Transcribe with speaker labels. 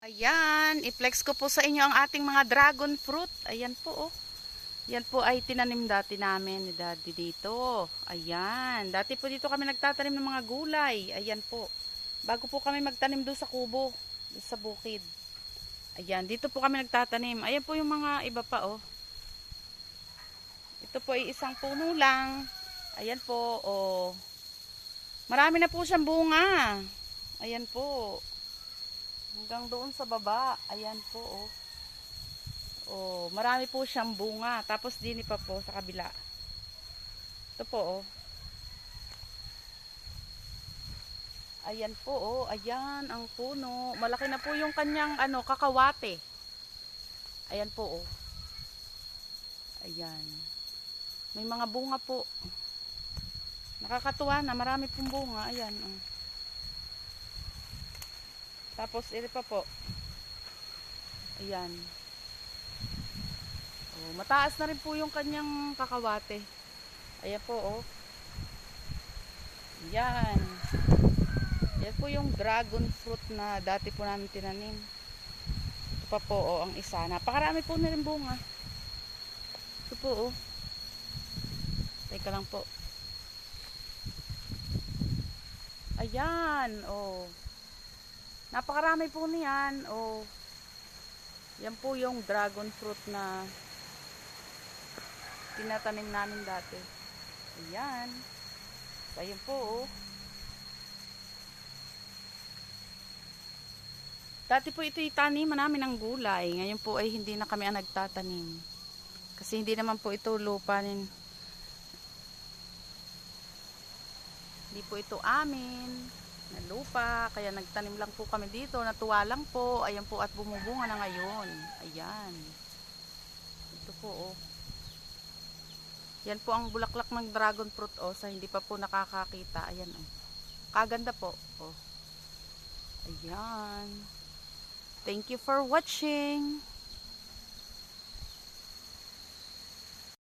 Speaker 1: Ayan, i-flex ko po sa inyo ang ating mga dragon fruit. Ayan po oh. Yan po ay tinanim dati namin ni Daddy dito. Ayan, dati po dito kami nagtatanim ng mga gulay. Ayan po. Bago po kami magtanim doon sa kubo, doon sa bukid. Ayan, dito po kami nagtatanim. Ayan po yung mga iba pa oh. Ito po ay isang puno lang. Ayan po, oh. Marami na po siyang bunga. Ayan po. Hanggang doon sa baba. Ayan po, oh. Oh, marami po siyang bunga. Tapos dini pa po sa kabila. Ito po, oh. Ayan po, oh. Ayan ang puno. Malaki na po yung kanyang ano, kakawate. Ayan po, oh. Ayan. May mga bunga po. Nakakatuwa na. Marami pong bunga. Ayan, oh. Tapos, ito pa po. Ayan. Oh, mataas na rin po yung kanyang kakawate. Ayan po, oh. Ayan. Yan po yung dragon fruit na dati po namin tinanim. Ito pa po, oh, ang isa. Napakarami po na rin bunga. Ito po, oh. Teka lang po. Ayan, oh. Napakarami po niyan, oh. Yan po yung dragon fruit na tinatanim namin dati. Ayan. Ayun po, oh. Dati po ito itaniman namin ng gulay. Ngayon po ay hindi na kami ang nagtatanim. Kasi hindi naman po ito lupa nin. Hindi po ito amin na lupa. Kaya nagtanim lang po kami dito. Natuwa lang po. Ayan po at bumubunga na ngayon. Ayan. Ito po oh. Yan po ang bulaklak ng dragon fruit oh. Sa hindi pa po nakakakita. Ayan oh. Kaganda po. Oh. Ayan. Thank you for watching.